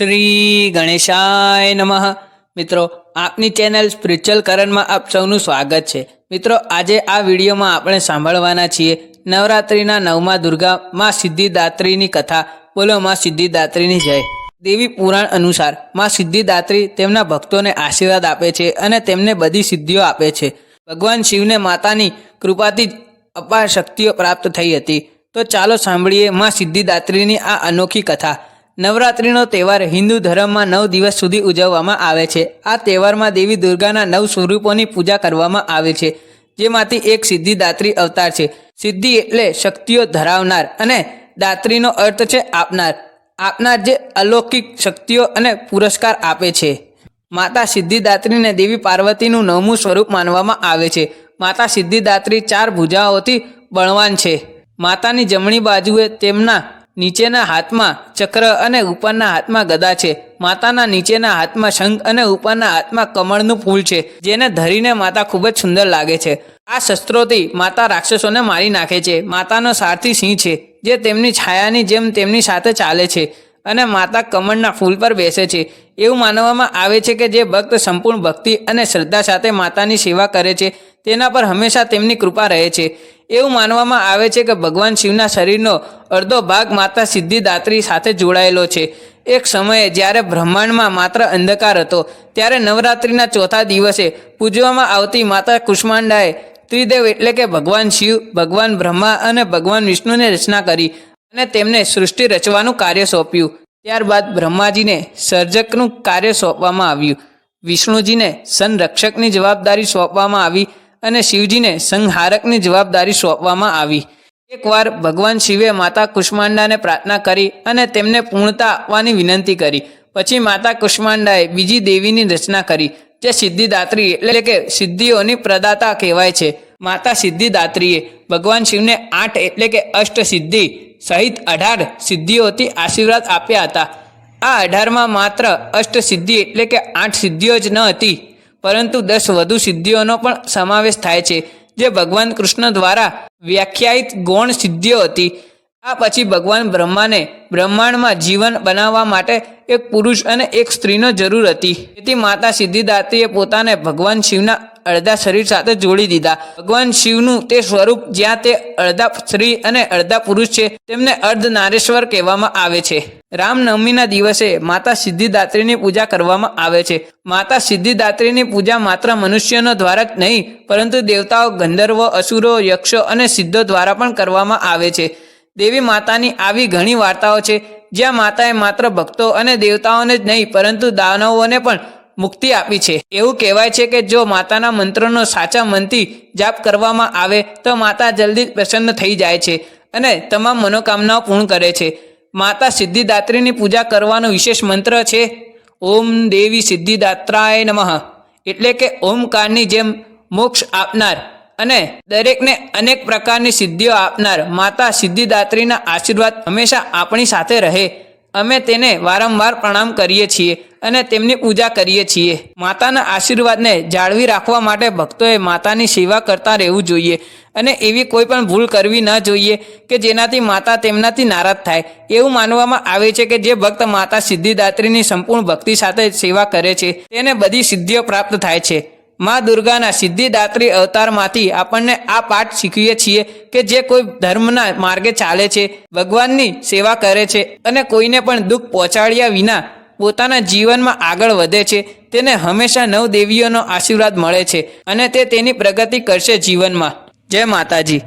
શ્રી ગણેશાય નમઃ. મિત્રો, આપની ચેનલ સ્પિરિચ્યુઅલ કરણમાં આપ સૌનું સ્વાગત છે. મિત્રો, આજે આ વિડીયોમાં આપણે સાંભળવાના છીએ નવરાત્રિના નવમા દુર્ગા માં સિદ્ધિદાત્રીની કથા. બોલો, માં સિદ્ધિદાત્રીની જય. દેવી પુરાણ અનુસારમાં સિદ્ધિદાત્રી તેમના ભક્તોને આશીર્વાદ આપે છે અને તેમને બધી સિદ્ધિઓ આપે છે. ભગવાન શિવને માતાની કૃપાથી જ અપાર શક્તિઓ પ્રાપ્ત થઈ હતી. તો ચાલો સાંભળીએ માં સિદ્ધિદાત્રીની આ અનોખી કથા. નવરાત્રિનો તહેવાર હિન્દુ ધર્મમાં નવ દિવસ સુધી ઉજવવામાં આવે છે. આ તહેવારમાં દેવી દુર્ગાના નવ સ્વરૂપોની પૂજા કરવામાં આવે છે, જેમાંથી એક સિદ્ધિદાત્રી અવતાર છે. સિદ્ધિ એટલે શક્તિઓ ધરાવનાર અને દાત્રીનો અર્થ છે આપનાર. આપનાર જે અલૌકિક શક્તિઓ અને પુરસ્કાર આપે છે. માતા સિદ્ધિદાત્રીને દેવી પાર્વતીનું નવમું સ્વરૂપ માનવામાં આવે છે. માતા સિદ્ધિદાત્રી ચાર ભુજાઓથી બળવાન છે. માતાની જમણી બાજુએ તેમના નીચેના હાથમાં ચક્ર અને ઉપરના હાથમાં ગદા છે. માતાના નીચેના હાથમાં શંખ અને ઉપરના હાથમાં કમળનું ફૂલ છે, જેને ધરીને માતા ખૂબ જ સુંદર લાગે છે. આ શસ્ત્રોથી માતા રાક્ષસોને મારી નાખે છે. માતાનો સારથી સિંહ છે, જે તેમની છાયાની જેમ તેમની સાથે ચાલે છે અને માતા કમળના ફૂલ પર બેસે છે. એવું માનવામાં આવે છે કે જે ભક્ત સંપૂર્ણ ભક્તિ અને શ્રદ્ધા સાથે માતાની સેવા કરે છે, તેના પર હંમેશા તેમની કૃપા રહે છે. એવું માનવામાં આવે છે કે ભગવાન શિવના શરીરનો અડધો ભાગ માતા સિદ્ધિદાત્રી સાથે જોડાયેલો છે. એક સમયે જ્યારે બ્રહ્માંડમાં માત્ર અંધકાર હતો, ત્યારે નવરાત્રિના ચોથા દિવસે પૂજવામાં આવતી માતા કુષ્માંડાએ ત્રિદેવ એટલે કે ભગવાન શિવ, ભગવાન બ્રહ્મા અને ભગવાન વિષ્ણુને રચના કરી અને તેમને સૃષ્ટિ રચવાનું કાર્ય સોંપ્યું. ત્યારબાદ બ્રહ્માજીને સર્જકનું કાર્ય સોંપવામાં આવ્યું. વિષ્ણુજીને સંરક્ષકની જવાબદારી સોંપવામાં આવી અને શિવજીને સંહારકની જવાબદારી સોંપવામાં આવી. એકવાર ભગવાન શિવે માતા કુષ્માંડાને પ્રાર્થના કરી અને તેમને પૂર્ણતા આપવાની વિનંતી કરી. પછી માતા કુષ્માંડાએ બીજી દેવીની રચના કરી, જે સિદ્ધિદાત્રી એટલે કે સિદ્ધિઓની પ્રદાતા કહેવાય છે. માતા સિદ્ધિદાત્રીએ ભગવાન શિવને આઠ એટલે કે અષ્ટ સિદ્ધિ સહિત અઢાર સિદ્ધિઓથી આશીર્વાદ આપ્યા હતા. આ અઢારમાં માત્ર અષ્ટ સિદ્ધિ એટલે કે આઠ સિદ્ધિઓ જ ન હતી. પરંતુ દસ વધુ સિદ્ધિઓનો પણ સમાવેશ થાય છે, જે ભગવાન કૃષ્ણ દ્વારા વ્યાખ્યાયિત ગૌણ સિદ્ધિઓ હતી. આ પછી ભગવાન બ્રહ્માને બ્રહ્માંડમાં જીવન બનાવવા માટે એક પુરુષ અને એક સ્ત્રીનો જરૂર હતી. તેથી માતા સિદ્ધિદાત્રીએ પોતાને ભગવાન શિવના અડધા શરીર સાથે જોડી દીધા. ભગવાન શિવનું તે સ્વરૂપ જ્યાં તે અડધા સ્ત્રી અને અડધા પુરુષ છે, તેમને અર્ધ નારેશ્વર કહેવામાં આવે છે. રામનવમીના દિવસે માતા સિદ્ધિદાત્રીની પૂજા કરવામાં આવે છે. માતા સિદ્ધિદાત્રીની પૂજા માત્ર મનુષ્યનો દ્વારા જ નહીં, પરંતુ દેવતાઓ, ગંધર્વો, અસુરો, યક્ષો અને સિદ્ધો દ્વારા પણ કરવામાં આવે છે. દેવી માતાની આવી ઘણી વાર્તાઓ છે, જ્યાં માતાએ માત્ર ભક્તો અને દેવતાઓને જ નહીં, પરંતુ દાનવોને પણ મુક્તિ આપી છે. એવું કહેવાય છે કે જો માતાના મંત્રનો સાચા મનથી જાપ કરવામાં આવે, તો માતા જલ્દી પ્રસન્ન થઈ જાય છે અને તમામ મનોકામનાઓ પૂર્ણ કરે છે. માતા સિદ્ધિદાત્રીની પૂજા કરવાનો વિશેષ મંત્ર છે, ઓમ દેવી સિદ્ધિદાત્રાય નમઃ. એટલે કે ઓમકારની જેમ મોક્ષ આપનાર અને દરેકને અનેક પ્રકારની સિદ્ધિઓ આપનાર માતા સિદ્ધિદાત્રીના આશીર્વાદ હંમેશા આપણી સાથે રહે. અમે તેને વારંવાર પ્રણામ કરીએ છીએ અને તેમની પૂજા કરીએ છીએ. માતાના આશીર્વાદને જાળવી રાખવા માટે ભક્તોએ માતાની સેવા કરતા રહેવું જોઈએ અને એવી કોઈ પણ ભૂલ કરવી ન જોઈએ કે જેનાથી માતા તેમનાથી નારાજ થાય. એવું માનવામાં આવે છે કે જે ભક્ત માતા સિદ્ધિદાત્રીની સંપૂર્ણ ભક્તિ સાથે સેવા કરે છે, તેને બધી સિદ્ધિઓ પ્રાપ્ત થાય છે. મા દુર્ગાના સિદ્ધિદાત્રી અવતારમાંથી આપણને આ પાઠ શીખીએ છીએ કે જે કોઈ ધર્મના માર્ગે ચાલે છે, ભગવાનની સેવા કરે છે અને કોઈને પણ દુઃખ પહોંચાડ્યા વિના પોતાના જીવનમાં આગળ વધે છે. તેને હંમેશા નવ દેવીઓનો આશીર્વાદ મળે છે અને તે તેની પ્રગતિ કરશે જીવનમાં. જય માતાજી.